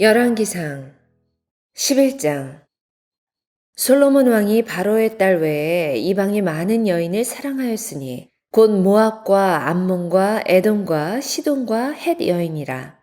열왕기상 11장 솔로몬 왕이 바로의 딸 외에 이방의 많은 여인을 사랑하였으니 곧 모압과 암몬과 에돔과 시돈과 헷 여인이라.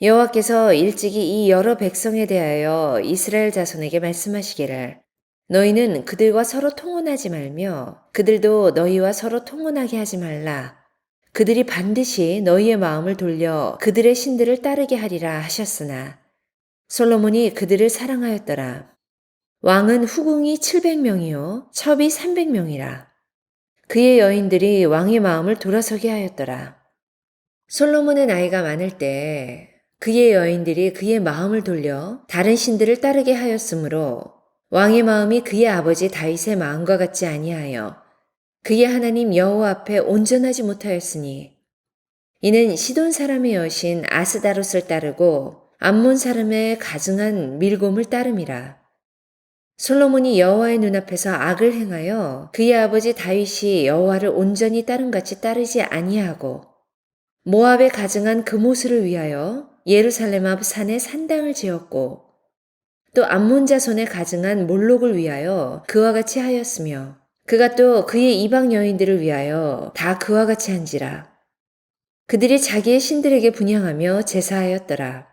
여호와께서 일찍이 이 여러 백성에 대하여 이스라엘 자손에게 말씀하시기를 너희는 그들과 서로 통혼하지 말며 그들도 너희와 서로 통혼하게 하지 말라. 그들이 반드시 너희의 마음을 돌려 그들의 신들을 따르게 하리라 하셨으나 솔로몬이 그들을 사랑하였더라. 왕은 후궁이 700명이요 첩이 300명이라. 그의 여인들이 왕의 마음을 돌아서게 하였더라. 솔로몬의 나이가 많을 때 그의 여인들이 그의 마음을 돌려 다른 신들을 따르게 하였으므로 왕의 마음이 그의 아버지 다윗의 마음과 같지 아니하여 그의 하나님 여호와 앞에 온전하지 못하였으니 이는 시돈 사람의 여신 아스다롯을 따르고 암몬 사람의 가증한 밀곰을 따름이라. 솔로몬이 여호와의 눈앞에서 악을 행하여 그의 아버지 다윗이 여호와를 온전히 따름같이 따르지 아니하고 모압에 가증한 금오스를 위하여 예루살렘 앞 산에 산당을 지었고 또 암몬 자손에 가증한 몰록을 위하여 그와 같이 하였으며 그가 또 그의 이방 여인들을 위하여 다 그와 같이 한지라. 그들이 자기의 신들에게 분양하며 제사하였더라.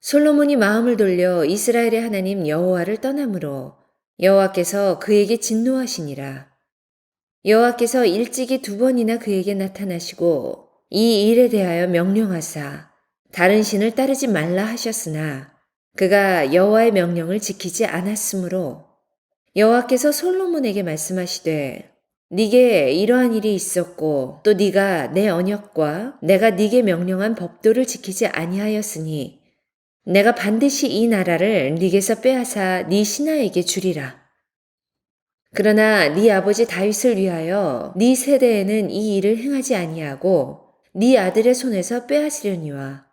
솔로몬이 마음을 돌려 이스라엘의 하나님 여호와를 떠나므로 여호와께서 그에게 진노하시니라. 여호와께서 일찍이 두 번이나 그에게 나타나시고 이 일에 대하여 명령하사 다른 신을 따르지 말라 하셨으나 그가 여호와의 명령을 지키지 않았으므로 여호와께서 솔로몬에게 말씀하시되 네게 이러한 일이 있었고 또 네가 내 언약과 내가 네게 명령한 법도를 지키지 아니하였으니 내가 반드시 이 나라를 네게서 빼앗아 네 신하에게 주리라. 그러나 네 아버지 다윗을 위하여 네 세대에는 이 일을 행하지 아니하고 네 아들의 손에서 빼앗으려니와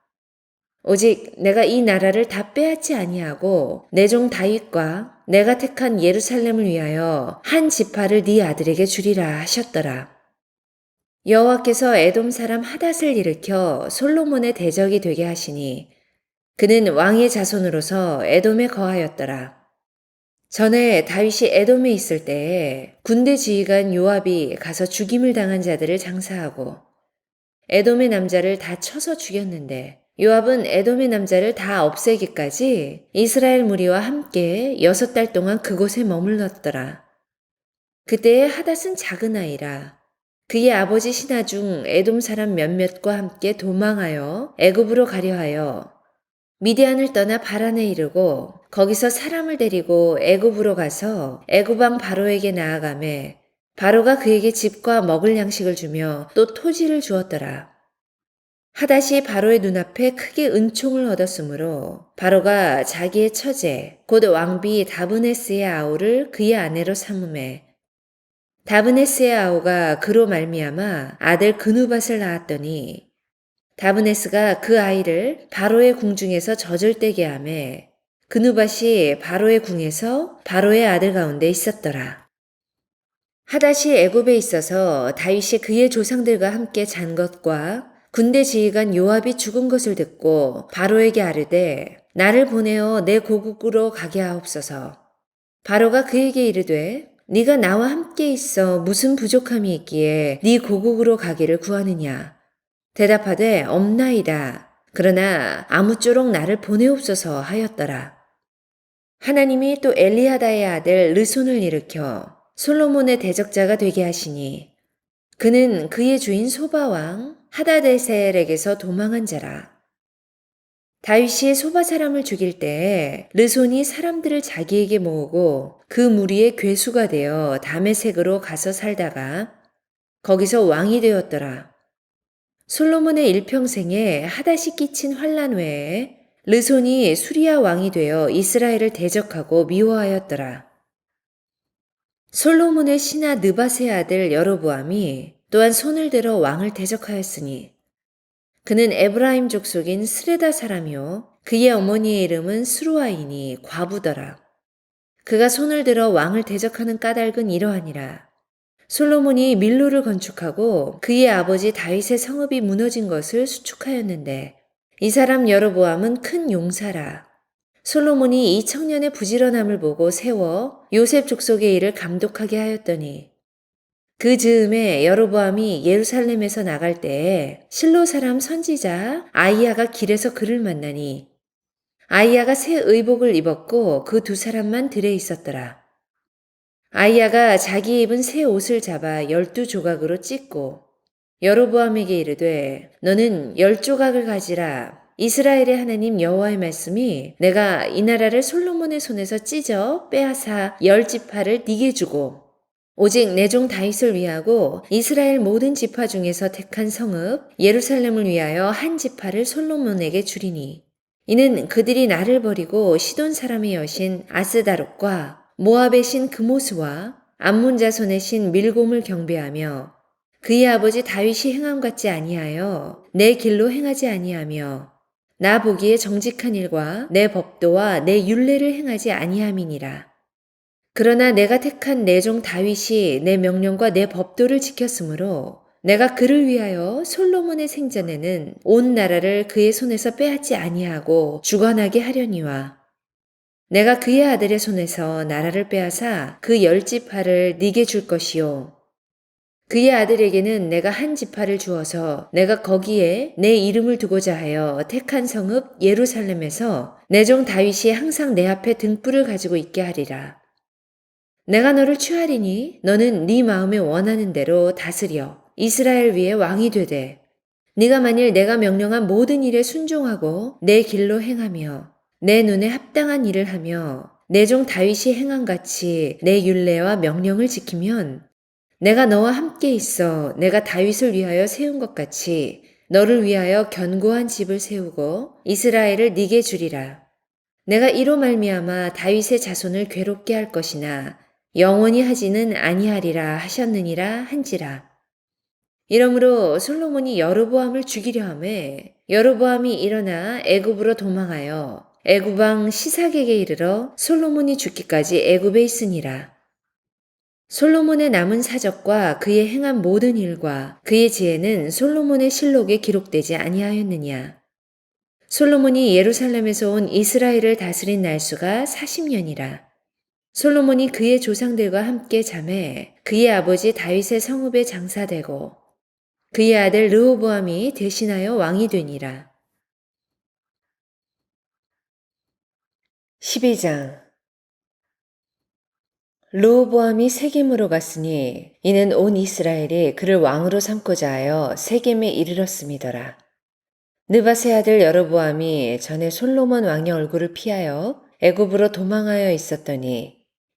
오직 내가 이 나라를 다 빼앗지 아니하고 내 종 다윗과 내가 택한 예루살렘을 위하여 한 지파를 네 아들에게 주리라 하셨더라. 여호와께서 에돔 사람 하닷을 일으켜 솔로몬의 대적이 되게 하시니 그는 왕의 자손으로서 에돔에 거하였더라. 전에 다윗이 에돔에 있을 때에 군대 지휘관 요압이 가서 죽임을 당한 자들을 장사하고 에돔의 남자를 다 쳐서 죽였는데 요압은 에돔의 남자를 다 없애기까지 이스라엘 무리와 함께 여섯 달 동안 그곳에 머물렀더라. 그때의 하닷은 작은 아이라 그의 아버지 신하 중 에돔 사람 몇몇과 함께 도망하여 애굽으로 가려 하여 미디안을 떠나 바란에 이르고 거기서 사람을 데리고 애굽으로 가서 애굽 왕 바로에게 나아가매 바로가 그에게 집과 먹을 양식을 주며 또 토지를 주었더라. 하닷이 바로의 눈앞에 크게 은총을 얻었으므로 바로가 자기의 처제 곧 왕비 다브네스의 아우를 그의 아내로 삼음해 다브네스의 아우가 그로 말미암아 아들 그누밭을 낳았더니 다브네스가 그 아이를 바로의 궁중에서 젖을 떼게 하매 그누밭이 바로의 궁에서 바로의 아들 가운데 있었더라. 하닷이 애굽에 있어서 다윗이 그의 조상들과 함께 잔 것과 군대 지휘관 요압이 죽은 것을 듣고 바로에게 아르되 나를 보내어 내 고국으로 가게 하옵소서. 바로가 그에게 이르되 네가 나와 함께 있어 무슨 부족함이 있기에 네 고국으로 가기를 구하느냐. 대답하되 없나이다. 그러나 아무쪼록 나를 보내옵소서 하였더라. 하나님이 또 엘리하다의 아들 르손을 일으켜 솔로몬의 대적자가 되게 하시니 그는 그의 주인 소바왕 하다데셀에게서 도망한 자라. 다윗이 소바 사람을 죽일 때 르손이 사람들을 자기에게 모으고 그 무리의 괴수가 되어 다메색으로 가서 살다가 거기서 왕이 되었더라. 솔로몬의 일평생에 하다시 끼친 환란 외에 르손이 수리아 왕이 되어 이스라엘을 대적하고 미워하였더라. 솔로몬의 신하 느바세 아들 여로보암이 또한 손을 들어 왕을 대적하였으니 그는 에브라임 족속인 스레다 사람이요 그의 어머니의 이름은 스루아이니 과부더라. 그가 손을 들어 왕을 대적하는 까닭은 이러하니라. 솔로몬이 밀로를 건축하고 그의 아버지 다윗의 성읍이 무너진 것을 수축하였는데 이 사람 여로보암은 큰 용사라. 솔로몬이 이 청년의 부지런함을 보고 세워 요셉 족속의 일을 감독하게 하였더니 그 즈음에 여로보암이 예루살렘에서 나갈 때에 실로 사람 선지자 아이야가 길에서 그를 만나니 아이야가 새 의복을 입었고 그 두 사람만 들에 있었더라. 아이야가 자기 입은 새 옷을 잡아 열두 조각으로 찢고 여로보암에게 이르되 너는 열 조각을 가지라 이스라엘의 하나님 여호와의 말씀이 내가 이 나라를 솔로몬의 손에서 찢어 빼앗아 열 지파를 네게 주고 오직 내 종 다윗을 위하고 이스라엘 모든 지파 중에서 택한 성읍 예루살렘을 위하여 한 지파를 솔로몬에게 주리니 이는 그들이 나를 버리고 시돈 사람의 여신 아스다롯과 모압의 신 그모스와 암몬 자손의 신 밀곰을 경배하며 그의 아버지 다윗이 행함 같지 아니하여 내 길로 행하지 아니하며 나 보기에 정직한 일과 내 법도와 내 율례를 행하지 아니함이니라. 그러나 내가 택한 내 종 다윗이 내 명령과 내 법도를 지켰으므로 내가 그를 위하여 솔로몬의 생전에는 온 나라를 그의 손에서 빼앗지 아니하고 주관하게 하려니와 내가 그의 아들의 손에서 나라를 빼앗아 그 열 지파를 네게 줄 것이요 그의 아들에게는 내가 한 지파를 주어서 내가 거기에 내 이름을 두고자 하여 택한 성읍 예루살렘에서 내 종 다윗이 항상 내 앞에 등불을 가지고 있게 하리라. 내가 너를 취하리니 너는 네 마음에 원하는 대로 다스려 이스라엘 위에 왕이 되되 네가 만일 내가 명령한 모든 일에 순종하고 내 길로 행하며 내 눈에 합당한 일을 하며 내 종 다윗이 행한 같이 내 율례와 명령을 지키면 내가 너와 함께 있어 내가 다윗을 위하여 세운 것 같이 너를 위하여 견고한 집을 세우고 이스라엘을 네게 주리라. 내가 이로 말미암아 다윗의 자손을 괴롭게 할 것이나 영원히 하지는 아니하리라 하셨느니라 한지라. 이러므로 솔로몬이 여로보암을 죽이려 함에 여로보암이 일어나 애굽으로 도망하여 애굽왕 시삭에게 이르러 솔로몬이 죽기까지 애굽에 있으니라. 솔로몬의 남은 사적과 그의 행한 모든 일과 그의 지혜는 솔로몬의 실록에 기록되지 아니하였느냐. 솔로몬이 예루살렘에서 온 이스라엘을 다스린 날수가 40년이라. 솔로몬이 그의 조상들과 함께 잠에 그의 아버지 다윗의 성읍에 장사되고 그의 아들 르호보암이 대신하여 왕이 되니라. 12장 르호보암이 세겜으로 갔으니 이는 온 이스라엘이 그를 왕으로 삼고자 하여 세겜에 이르렀음이더라. 느바세 아들 여로보암이 전에 솔로몬 왕의 얼굴을 피하여 애굽으로 도망하여 있었더니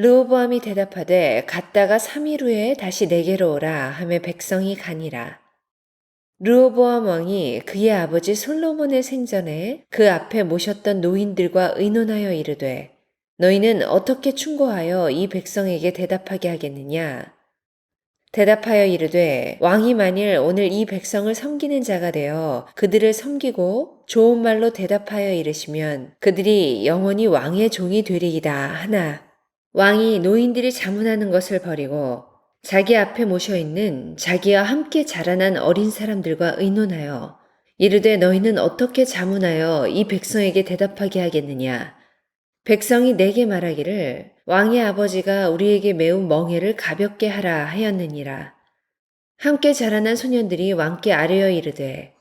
르호보암이 대답하되 갔다가 3일 후에 다시 내게로 오라 하며 백성이 가니라. 르호보암 왕이 그의 아버지 솔로몬의 생전에 그 앞에 모셨던 노인들과 의논하여 이르되 너희는 어떻게 충고하여 이 백성에게 대답하게 하겠느냐? 대답하여 이르되 왕이 만일 오늘 이 백성을 섬기는 자가 되어 그들을 섬기고 좋은 말로 대답하여 이르시면 그들이 영원히 왕의 종이 되리이다 하나 왕이 노인들이 자문하는 것을 버리고 자기 앞에 모셔 있는 자기와 함께 자라난 어린 사람들과 의논하여 이르되 너희는 어떻게 자문하여 이 백성에게 대답하게 하겠느냐 백성이 내게 말하기를 왕의 아버지가 우리에게 매우 멍해를 가볍게 하라 하였느니라. 함께 자라난 소년들이 왕께 아뢰어 이르되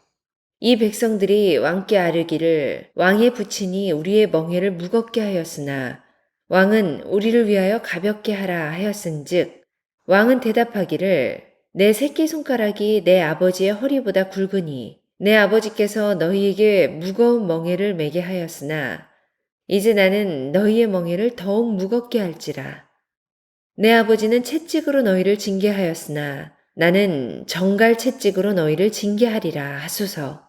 이 백성들이 왕께 아뢰기를 왕의 부친이 우리의 멍해를 무겁게 하였으나 왕은 우리를 위하여 가볍게 하라 하였은즉 왕은 대답하기를 내 새끼 손가락이 내 아버지의 허리보다 굵으니 내 아버지께서 너희에게 무거운 멍해를 매게 하였으나 이제 나는 너희의 멍에를 더욱 무겁게 할지라. 내 아버지는 채찍으로 너희를 징계하였으나 나는 정갈 채찍으로 너희를 징계하리라 하소서.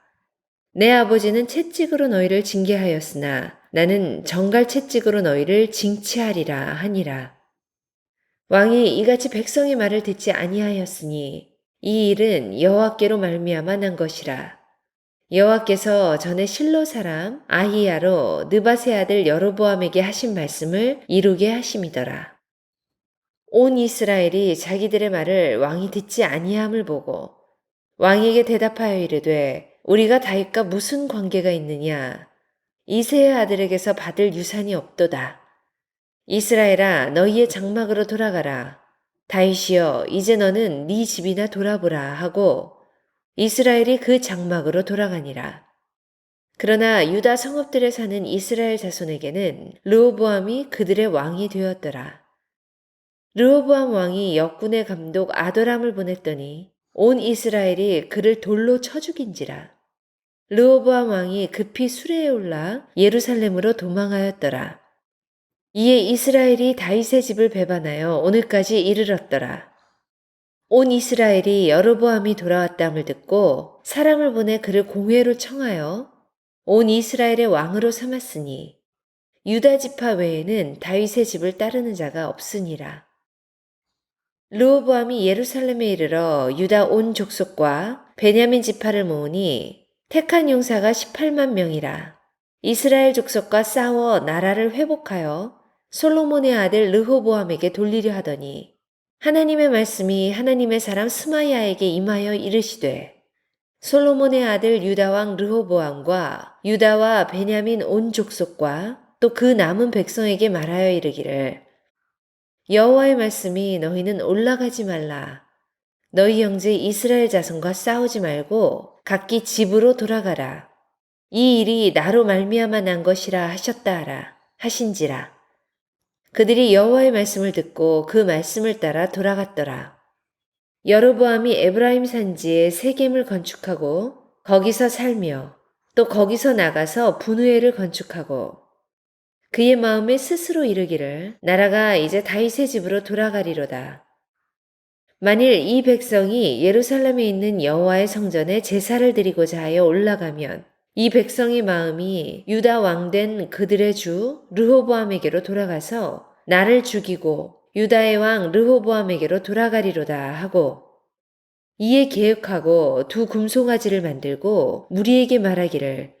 내 아버지는 채찍으로 너희를 징계하였으나 나는 정갈 채찍으로 너희를 징치하리라 하니라. 왕이 이같이 백성의 말을 듣지 아니하였으니 이 일은 여호와께로 말미암아 난 것이라. 여호와께서 전에 실로 사람 아히야로 느바세 아들 여로보암에게 하신 말씀을 이루게 하심이더라. 온 이스라엘이 자기들의 말을 왕이 듣지 아니함을 보고 왕에게 대답하여 이르되 우리가 다윗과 무슨 관계가 있느냐 이세의 아들에게서 받을 유산이 없도다. 이스라엘아 너희의 장막으로 돌아가라. 다윗이여 이제 너는 네 집이나 돌아보라 하고 이스라엘이 그 장막으로 돌아가니라. 그러나 유다 성읍들에 사는 이스라엘 자손에게는 르호보암이 그들의 왕이 되었더라. 르호보암 왕이 역군의 감독 아도람을 보냈더니 온 이스라엘이 그를 돌로 쳐 죽인지라. 르호보암 왕이 급히 수레에 올라 예루살렘으로 도망하였더라. 이에 이스라엘이 다윗의 집을 배반하여 오늘까지 이르렀더라. 온 이스라엘이 여로보암이 돌아왔다함을 듣고 사람을 보내 그를 공회로 청하여 온 이스라엘의 왕으로 삼았으니 유다 지파 외에는 다윗의 집을 따르는 자가 없으니라. 르호보암이 예루살렘에 이르러 유다 온 족속과 베냐민 지파를 모으니 택한 용사가 18만 명이라. 이스라엘 족속과 싸워 나라를 회복하여 솔로몬의 아들 르호보암에게 돌리려 하더니 하나님의 말씀이 하나님의 사람 스마야에게 임하여 이르시되 솔로몬의 아들 유다왕 르호보암과 유다와 베냐민 온 족속과 또 그 남은 백성에게 말하여 이르기를 여호와의 말씀이 너희는 올라가지 말라. 너희 형제 이스라엘 자손과 싸우지 말고 각기 집으로 돌아가라. 이 일이 나로 말미암아 난 것이라 하셨다 하라 하신지라. 그들이 여호와의 말씀을 듣고 그 말씀을 따라 돌아갔더라. 여로보암이 에브라임 산지에 세겜을 건축하고 거기서 살며 또 거기서 나가서 분우엘을 건축하고 그의 마음에 스스로 이르기를 나라가 이제 다윗의 집으로 돌아가리로다. 만일 이 백성이 예루살렘에 있는 여호와의 성전에 제사를 드리고자 하여 올라가면 이 백성의 마음이 유다 왕 된 그들의 주 르호보암에게로 돌아가서 나를 죽이고 유다의 왕 르호보암에게로 돌아가리로다 하고 이에 계획하고 두 금송아지를 만들고 무리에게 말하기를